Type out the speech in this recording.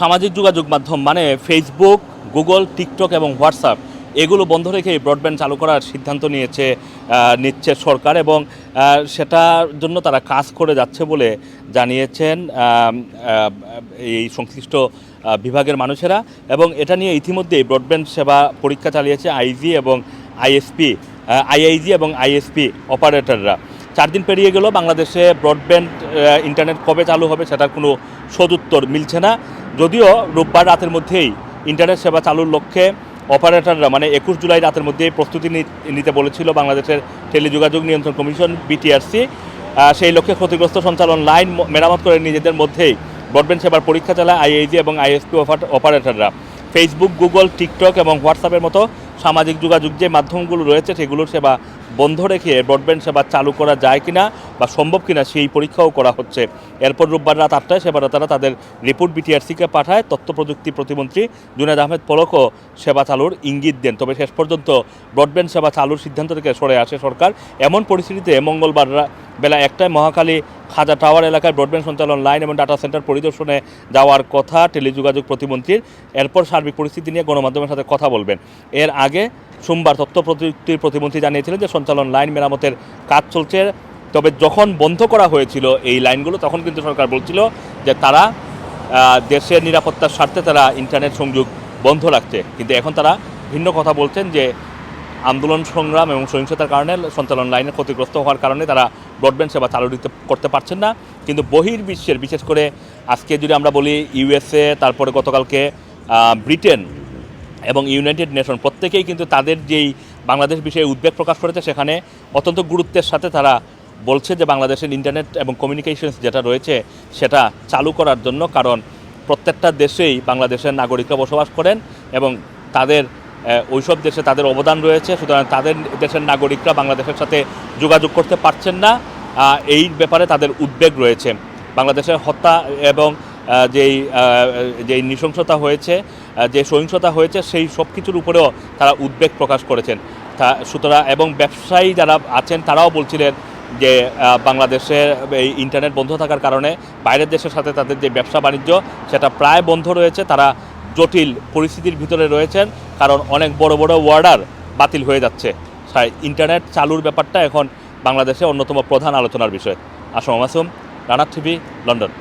সামাজিক যোগাযোগ মাধ্যম মানে ফেসবুক গুগল টিকটক এবং হোয়াটসঅ্যাপ এগুলো বন্ধ রেখে ব্রডব্যান্ড চালু করার সিদ্ধান্ত নিয়েছে নিচ্ছে সরকার এবং সেটার জন্য তারা কাজ করে যাচ্ছে বলে জানিয়েছেন এই সংশ্লিষ্ট বিভাগের মানুষেরা এবং এটা নিয়ে ইতিমধ্যেই ব্রডব্যান্ড সেবা পরীক্ষা চালিয়েছে আইজি এবং আইএসপি আইআইজি এবং আইএসপি অপারেটররা চার দিন পেরিয়ে গেল, বাংলাদেশে ব্রডব্যান্ড ইন্টারনেট কবে চালু হবে সেটার কোনো সদুত্তর মিলছে না। যদিও রোববার রাতের মধ্যেই ইন্টারনেট সেবা চালুর লক্ষ্যে অপারেটররা মানে একুশ জুলাই রাতের মধ্যেই প্রস্তুতি নিতে বলেছিল বাংলাদেশের টেলিযোগাযোগ নিয়ন্ত্রণ কমিশন, বিটিআরসি। সেই লক্ষ্যে ক্ষতিগ্রস্ত সঞ্চালন লাইন মেরামত করে নিজেদের মধ্যেই ব্রডব্যান্ড সেবার পরীক্ষা চালায় আইএইজি এবং আইএসপি অপারেটররা। ফেসবুক গুগল টিকটক এবং হোয়াটসঅ্যাপের মতো সামাজিক যোগাযোগ যে মাধ্যমগুলো রয়েছে, সেগুলোর সেবা বন্ধ রেখে ব্রডব্যান্ড সেবা চালু করা যায় কিনা বা সম্ভব কিনা সেই পরীক্ষাও করা হচ্ছে। এরপর রোববার রাত আটটায় সেবাদাতারা তাদের রিপোর্ট বিটিআরসিকে পাঠায়। তথ্য প্রযুক্তি প্রতিমন্ত্রী জুনায়দ আহমেদ পলকও সেবা চালুর ইঙ্গিত দেন। তবে শেষ পর্যন্ত ব্রডব্যান্ড সেবা চালুর সিদ্ধান্ত থেকে সরে আসে সরকার। এমন পরিস্থিতিতে মঙ্গলবার বেলা একটায় মহাকালী খাজা টাওয়ার এলাকায় ব্রডব্যান্ড সঞ্চালন লাইন এবং ডাটা সেন্টার পরিদর্শনে যাওয়ার কথা টেলিযোগাযোগ প্রতিমন্ত্রীর। এরপর সার্বিক পরিস্থিতি নিয়ে গণমাধ্যমের সাথে কথা বলবেন। এর আগে সোমবার তথ্য প্রযুক্তির প্রতিমন্ত্রী জানিয়েছিলেন যে সঞ্চালন লাইন মেরামতের কাজ চলছে। তবে যখন বন্ধ করা হয়েছিল এই লাইনগুলো, তখন কিন্তু সরকার বলছিল যে তারা দেশের নিরাপত্তার স্বার্থে তারা ইন্টারনেট সংযোগ বন্ধ রাখছে। কিন্তু এখন তারা ভিন্ন কথা বলছেন যে আন্দোলন সংগ্রাম এবং সহিংসতার কারণে সঞ্চালন লাইনে ক্ষতিগ্রস্ত হওয়ার কারণে তারা ব্রডব্যান্ড সেবা চালু দিতে, করতে পারছেন না। কিন্তু বহির বিশ্বের বিশেষ করে আজকে যদি আমরা বলি ইউএসএ, তারপরে গতকালকে ব্রিটেন এবং ইউনাইটেড নেশন, প্রত্যেকেই কিন্তু তাদের যেই বাংলাদেশ বিষয়ে উদ্বেগ প্রকাশ করেছে, সেখানে অত্যন্ত গুরুত্বের সাথে তারা বলছে যে বাংলাদেশের ইন্টারনেট এবং কমিউনিকেশনস যেটা রয়েছে, সেটা চালু করার জন্য, কারণ প্রত্যেকটা দেশেই বাংলাদেশের নাগরিকরা বসবাস করেন এবং তাদের ওইসব দেশে তাদের অবদান রয়েছে, সুতরাং তাদের দেশের নাগরিকরা বাংলাদেশের সাথে যোগাযোগ করতে পারছেন না। এই ব্যাপারে তাদের উদ্বেগ রয়েছে। বাংলাদেশের হত্যা এবং যেই যেই নৃশংসতা হয়েছে যে সহিংসতা হয়েছে, সেই সব কিছুর উপরেও তারা উদ্বেগ প্রকাশ করেছেন। তা, সুতরাং, এবং ব্যবসায়ী যারা আছেন, তারাও বলছিলেন যে বাংলাদেশে এই ইন্টারনেট বন্ধ থাকার কারণে বাইরের দেশের সাথে তাদের যে ব্যবসা বাণিজ্য, সেটা প্রায় বন্ধ রয়েছে। তারা জটিল পরিস্থিতির ভিতরে রয়েছেন, কারণ অনেক বড় বড় ওয়ার্ডার বাতিল হয়ে যাচ্ছে। ইন্টারনেট চালুর ব্যাপারটা এখন বাংলাদেশে অন্যতম প্রধান আলোচনার বিষয়। আসম মাসুম রানার টিভি, লন্ডন।